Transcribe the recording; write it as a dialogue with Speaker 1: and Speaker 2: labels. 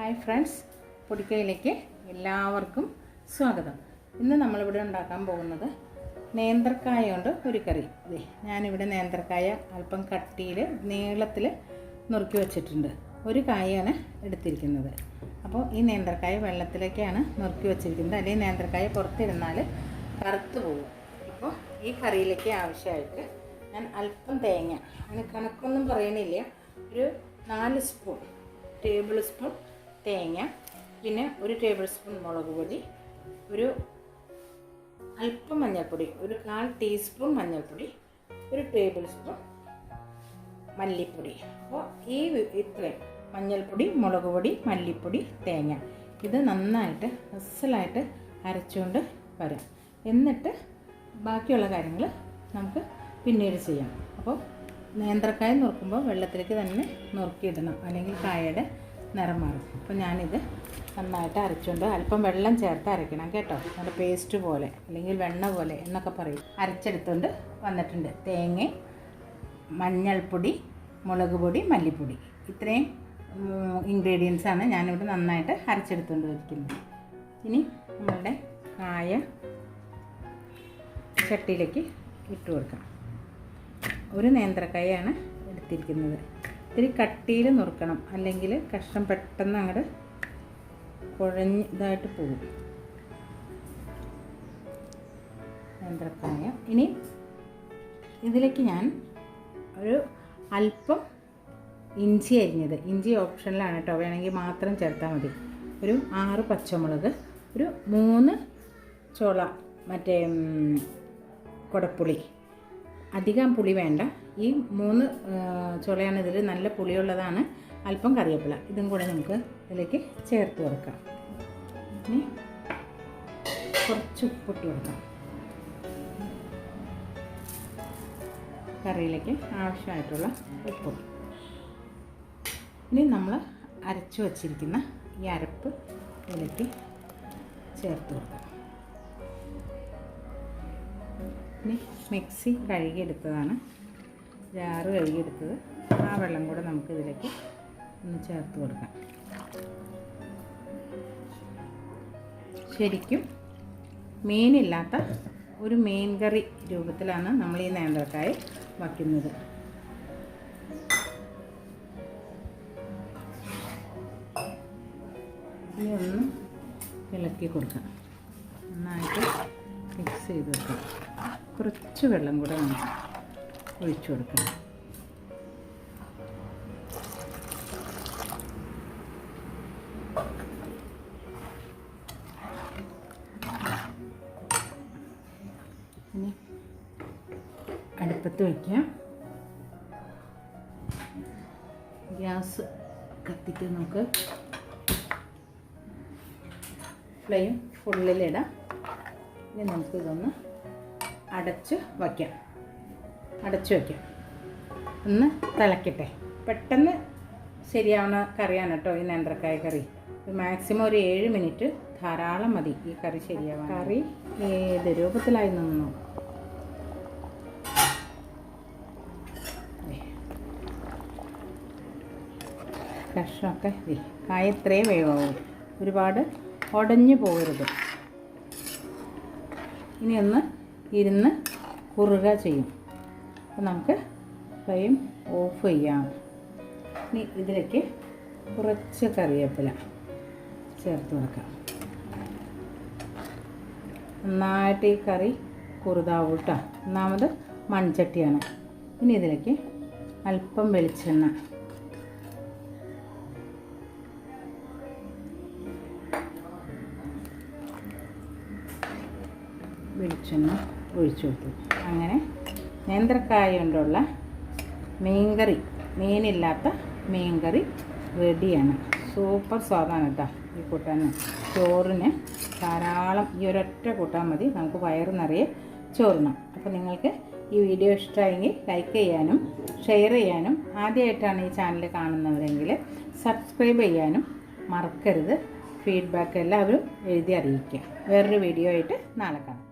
Speaker 1: Hi friends. പൊടിക്കയിലേക്ക് എല്ലാവർക്കും സ്വാഗതം. ഇന്ന് നമ്മളിവിടെ ഉണ്ടാക്കാൻ പോകുന്നത് നേന്ത്രക്കായ കൊണ്ട് ഒരു കറി. അതെ ഞാനിവിടെ നേന്ത്രക്കായ അല്പം കട്ടിയിൽ നീളത്തിൽ നുറുക്കി വെച്ചിട്ടുണ്ട്. ഒരു കായാണ് എടുത്തിരിക്കുന്നത്. അപ്പോൾ ഈ നേന്ത്രക്കായ വെള്ളത്തിലേക്കാണ് നുറുക്കി വെച്ചിരിക്കുന്നത്. അല്ലെങ്കിൽ നേന്ത്രക്കായ പുറത്തിരുന്നാൽ കറുത്ത് പോകും. അപ്പോൾ ഈ കറിയിലേക്ക് ആവശ്യമായിട്ട് ഞാൻ അല്പം തേങ്ങ. അങ്ങനെ കണക്കൊന്നും പറയണില്ല. ഒരു നാല് സ്പൂൺ ടേബിൾ സ്പൂൺ തേങ്ങ പിന്നെ ഒരു ടേബിൾ സ്പൂൺ മുളക് പൊടി ഒരു അല്പം മഞ്ഞൾപ്പൊടി ഒരു കാൽ ടീസ്പൂൺ മഞ്ഞൾപ്പൊടി ഒരു ടേബിൾ സ്പൂൺ മല്ലിപ്പൊടി. അപ്പോൾ ഈ ഇത്രയും. മഞ്ഞൾപ്പൊടി മുളക് പൊടി മല്ലിപ്പൊടി തേങ്ങ. ഇത് നന്നായിട്ട് അസലായിട്ട് അരച്ചുകൊണ്ട് വരാം. എന്നിട്ട് ബാക്കിയുള്ള കാര്യങ്ങൾ നമുക്ക് പിന്നീട് ചെയ്യാം. അപ്പോൾ നേന്ത്രക്കായ നുറുക്കുമ്പോൾ വെള്ളത്തിലേക്ക് തന്നെ നുറുക്കിയിടണം. അല്ലെങ്കിൽ കായയുടെ നിറം മാറും. അപ്പോൾ ഞാനിത് നന്നായിട്ട് അരച്ചുകൊണ്ട് അല്പം വെള്ളം ചേർത്ത് അരയ്ക്കണം കേട്ടോ. നല്ല പേസ്റ്റ് പോലെ അല്ലെങ്കിൽ വെണ്ണ പോലെ എന്നൊക്കെ പറയും. അരച്ചെടുത്തുകൊണ്ട് വന്നിട്ടുണ്ട്. തേങ്ങ മഞ്ഞൾപ്പൊടി മുളക് പൊടി മല്ലിപ്പൊടി. ഇത്രയും ഇൻഗ്രീഡിയൻസ് ആണ് ഞാനിവിടെ നന്നായിട്ട് അരച്ചെടുത്തുകൊണ്ട് വയ്ക്കുന്നത് ഇനി നമ്മളുടെ കായ ചട്ടിയിലേക്ക് ഇട്ട് കൊടുക്കാം ഒരു നേന്ത്രക്കായാണ് എടുത്തിരിക്കുന്നത്. ഇത്തിരി കട്ടിയിൽ നുറുക്കണം. അല്ലെങ്കിൽ കഷ്ണം പെട്ടെന്ന് അങ്ങോട്ട് കുഴഞ്ഞ് ഇതായിട്ട് പോകും. നേന്ത്രക്കായ ഇനി ഇതിലേക്ക് ഞാൻ ഒരു അല്പം ഇഞ്ചി അരിഞ്ഞത്. ഇഞ്ചി ഓപ്ഷനിലാണ് കേട്ടോ. വേണമെങ്കിൽ മാത്രം ചേർത്താൽ മതി. ഒരു ആറ് പച്ചമുളക് ഒരു മൂന്ന് ചോള മറ്റേ കുടപ്പുളി. അധികം പുളി വേണ്ട. ഈ മൂന്ന് ചുളയാണ് ഇതിൽ നല്ല പുളിയുള്ളതാണ്. അല്പം കറിവേപ്പില. ഇതും കൂടെ നമുക്ക് ഇതിലേക്ക് ചേർത്ത് കൊടുക്കാം. ഇനി കുറച്ച് ഉപ്പിട്ട് കൊടുക്കാം. കറിയിലേക്ക് ആവശ്യമായിട്ടുള്ള ഉപ്പ്. ഇനി നമ്മൾ അരച്ചു വച്ചിരിക്കുന്ന ഈ അരപ്പ് ഇതിലേക്ക് ചേർത്ത് കൊടുക്കാം. ഇനി മിക്സി കഴുകിയെടുത്തതാണ്. ജാറ് കഴുകിയെടുത്തത് ആ വെള്ളം കൂടെ നമുക്ക് ഇതിലേക്ക് ഒന്ന് ചേർത്ത് കൊടുക്കാം. ശരിക്കും മീനില്ലാത്ത ഒരു മീൻ കറി രൂപത്തിലാണ് നമ്മൾ ഈ നേന്ത്രക്കായ വയ്ക്കുന്നത്. ഒന്ന് ഇളക്കി കൊടുക്കാം. നന്നായിട്ട് മിക്സ് ചെയ്ത് വെക്കാം. കുറച്ച് വെള്ളം കൂടെ നമുക്ക് ഒഴിച്ചു കൊടുക്കണം. ഇനി അടുപ്പത്ത് വയ്ക്കാം ഗ്യാസ് കത്തിക്ക് നമുക്ക് ഫ്ലെയിം ഫുള്ളിലിടാം ഇനി നമുക്കിതൊന്ന് അടച്ച് വയ്ക്കാം അടച്ച് വയ്ക്കാം. ഒന്ന് തിളക്കട്ടെ. പെട്ടെന്ന് ശരിയാവുന്ന കറിയാണ് കേട്ടോ ഈ നേന്ത്രക്കായ കറി. മാക്സിമം ഒരു ഏഴ് മിനിറ്റ് ധാരാളം മതി ഈ കറി ശരിയാവാൻ. കറി ഏത് രൂപത്തിലായി നിന്നു കഷ്ണമൊക്കെ കായ ഇത്രയും വേവാവും. ഒരുപാട് ഉടഞ്ഞു പോകരുത്. ഇനി ഒന്ന് ഇരുന്ന് കുറുക ചെയ്യും. അപ്പോൾ നമുക്ക് ഫ്ലെയിം ഓഫ് ചെയ്യാം. ഇനി ഇതിലേക്ക് കുറച്ച് കറിവേപ്പില ചേർത്ത് കൊടുക്കാം. നന്നായിട്ട് ഈ കറി കുറുതാവും കേട്ടോ ഒന്നാമത് മൺചട്ടിയാണ്. ഇനി ഇതിലേക്ക് അല്പം വെളിച്ചെണ്ണ. വെളിച്ചെണ്ണ ഒഴിച്ചു കൊടുത്തു. അങ്ങനെ നേന്ത്രക്കായ കൊണ്ടുള്ള മീൻകറി മീനില്ലാത്ത മീൻകറി റെഡിയാണ്. സൂപ്പർ സ്വാദാണ് കേട്ടോ ഈ കൂട്ടാൻ ചോറിന് ധാരാളം ഈ ഒരൊറ്റ കൂട്ടാൻ മതി. നമുക്ക് വയറ് നിറയെ ചോറിനാം. അപ്പോൾ നിങ്ങൾക്ക് ഈ വീഡിയോ ഇഷ്ടമായെങ്കിൽ ലൈക്ക് ചെയ്യാനും ഷെയർ ചെയ്യാനും ആദ്യമായിട്ടാണ് ഈ ചാനൽ കാണുന്നവരെങ്കിൽ സബ്സ്ക്രൈബ് ചെയ്യാനും മറക്കരുത്. ഫീഡ്ബാക്ക് എല്ലാവരും എഴുതി അറിയിക്കുക. വേറൊരു വീഡിയോ ആയിട്ട് നാളെ കാണാം.